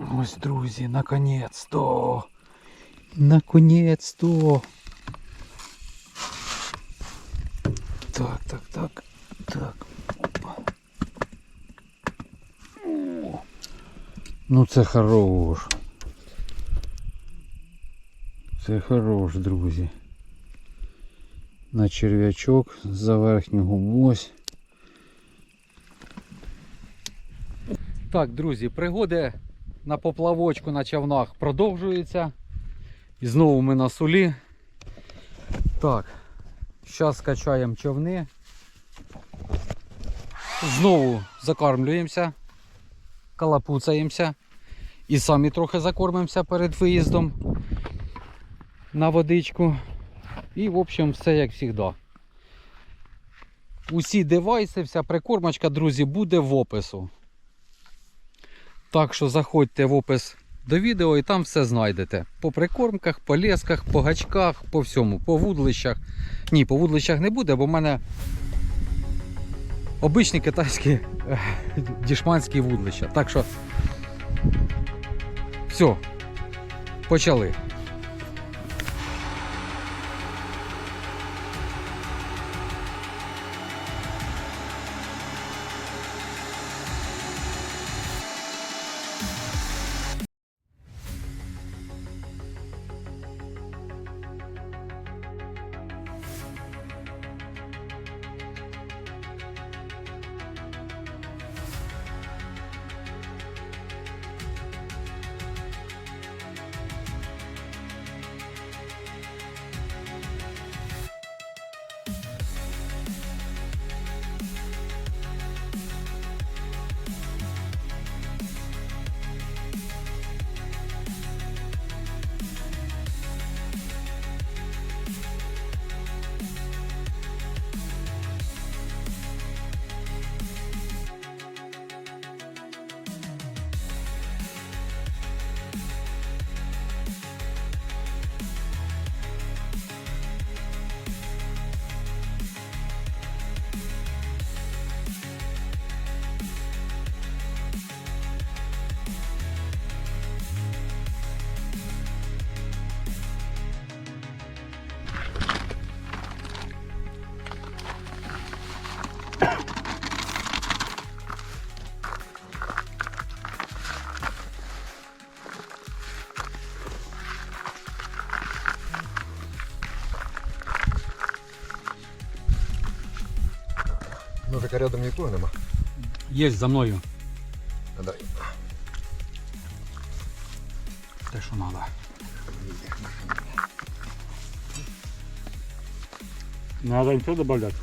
Ось, друзі, наконець-то. Наконець-то. Так, так, так. Так. Ну це хорош. Це хорош, друзі. На черв'ячок за верхню губу. Так, друзі, пригоди на поплавочку на човнах продовжуються. І знову ми на сулі. Так, зараз скачаємо човни. Знову закармлюємося, калапуцаємося. І самі трохи закормимося перед виїздом на водичку. І, в общем, все як завжди. Усі девайси, вся прикормочка, друзі, буде в опису. Так що заходьте в опис до відео і там все знайдете. По прикормках, по лесках, по гачках, по всьому, по вудлищах. Ні, по вудлищах не буде, бо в мене обичні китайські дішманські вудлища. Так що все, почали. Ну рядом нікого нема. Є за мною Давай. дай. те, що треба. Надо ничего добавлять?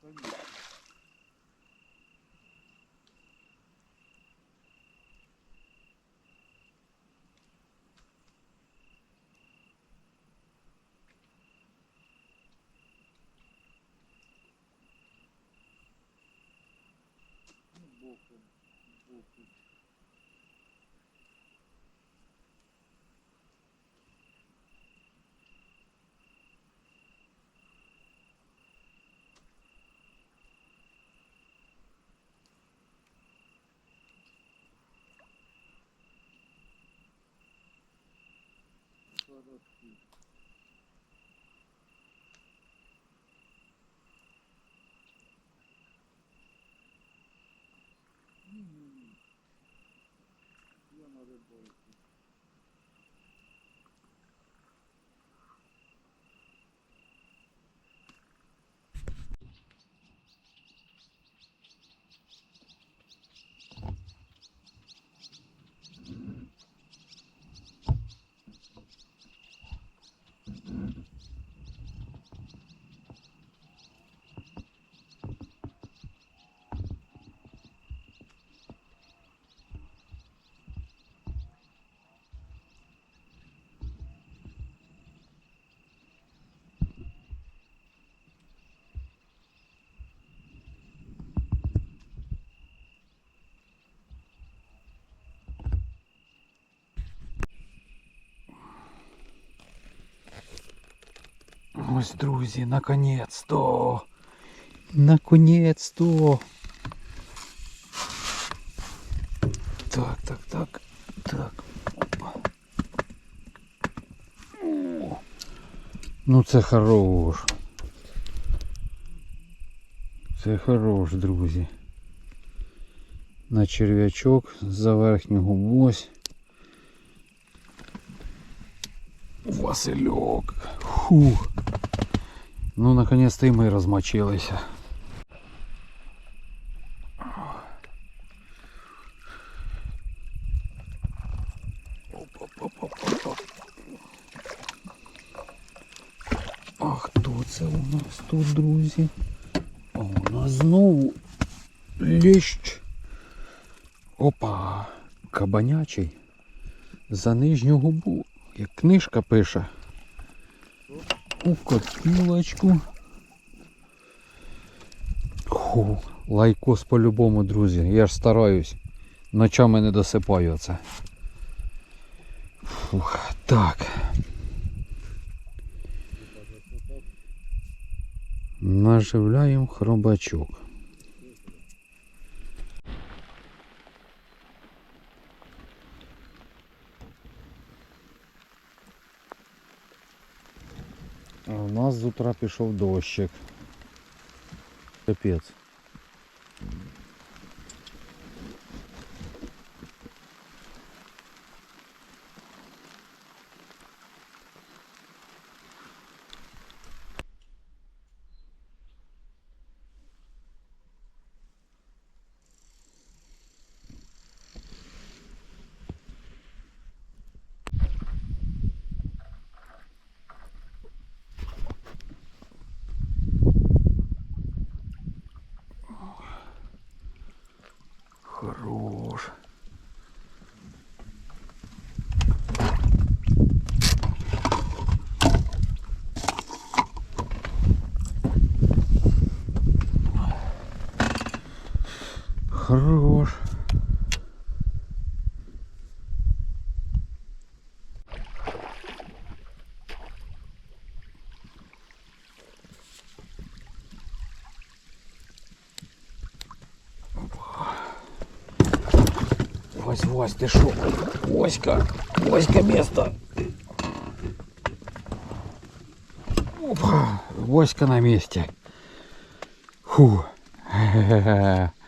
конечно. Ну, боком, боком. Я надо бояться. Ось, друзі, наконець-то. Наконець-то. Так, так, так. Так. Ну це хорош. Це хорош, друзі. На черв'ячок за верхнього ось. Васильок. Фух. Ну, наконец-то и мы размочились. Оп-оп-оп-оп-оп. А хто це у нас тут, друзі? А у нас знову лещ. Опа, кабанячий. За нижню губу, як книжка пише. У копілочку. Ху, лайкос по-любому, друзі. Я ж стараюсь. Ночами не досипаю це. Фух, так. Наживляємо хробачок. А У нас з утра пішов дощик. Капець. Хорош. Вась, Вась, ты шо? Васька, Васька место. Опа, Васька на месте. Фу.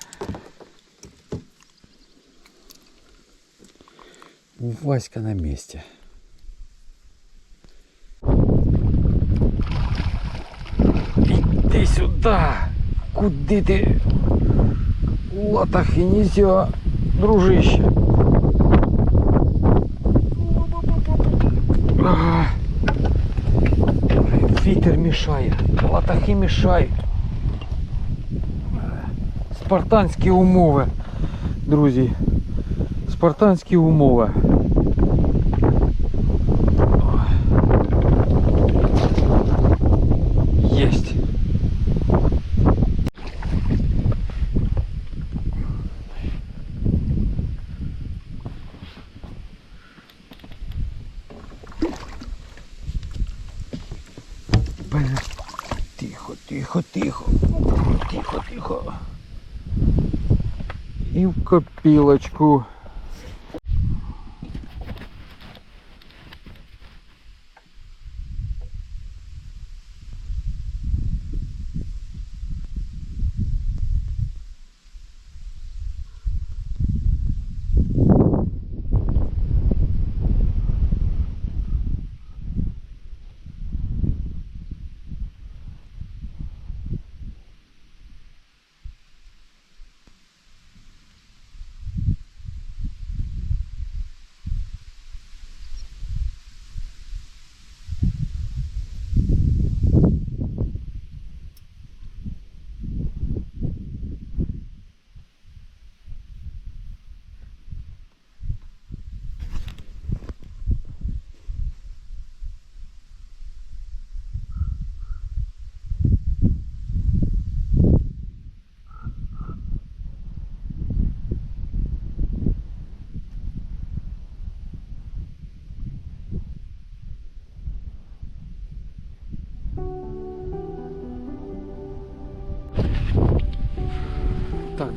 Васька на месте. Иди сюда. Куди ти? Латах і нельзя, дружище. А. Вітер мішає, латахи мішають. спартанські умови. Друзі. Спартанські умови. Єсть. Бля. Тихо, тихо, тихо. Тихо, тихо. І в копілочку.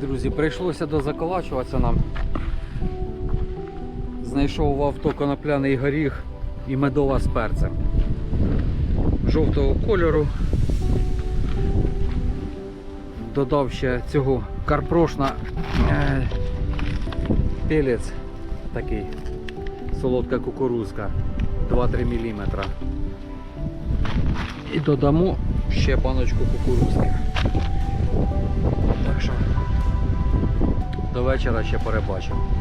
Друзі, прийшлося дозаколачуватися нам. Знайшов в авто конопляний горіх і медова з перцем. Жовтого кольору. Додав ще цього карпрошна е, пелець такий, солодка кукурузка 2-3 мм. І додамо ще баночку кукурузки. Так що до вечора ще перебачимо.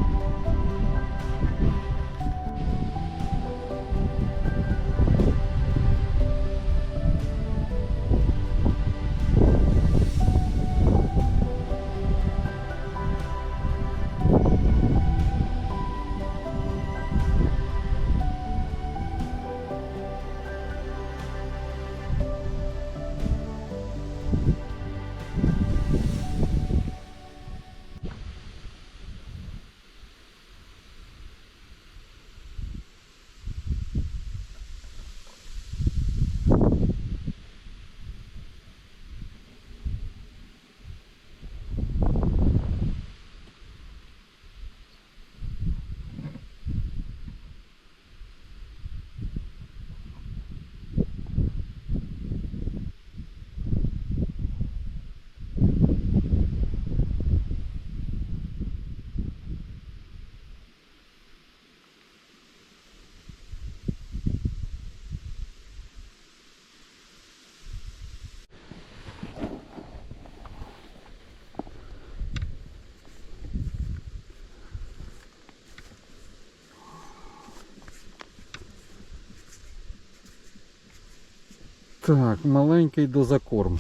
Так, маленький дозакорм.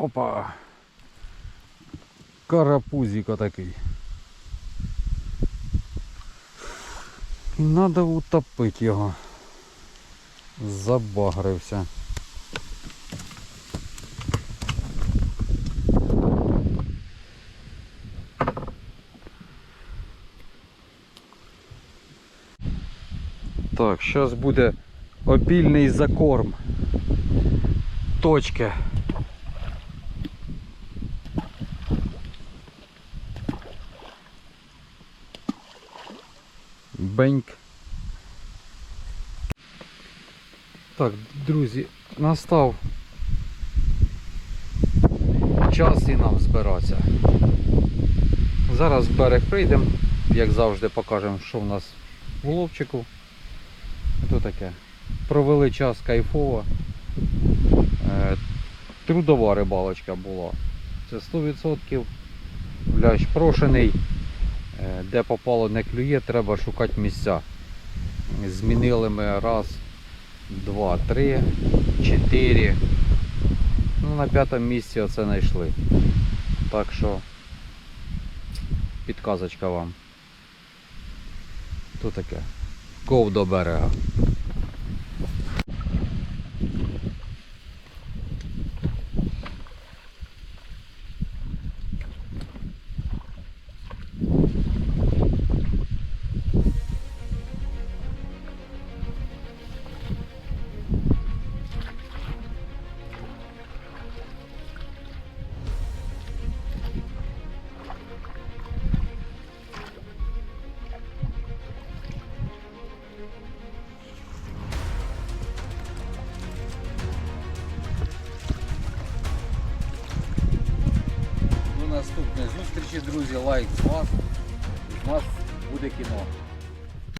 Опа. Карапузик такий. І треба утопити його. Забагрився. Так, зараз буде обільний закорм. Точки. Беньк. Так, друзі, настав час і нам збиратися. Зараз в берег прийдемо, як завжди, покажемо, що в нас в ловчику. Ото таке. Провели час кайфово. Е, трудова рибалочка була. Це 100%. Лящ прошений. Е, Де попало не клює, треба шукати місця. Змінили ми раз, два, три, чотири. Ну, на п'ятому місці оце знайшли. Так що підказочка вам. Тут таке. Ков до берега. Лайк з вас. З нас буде кіно.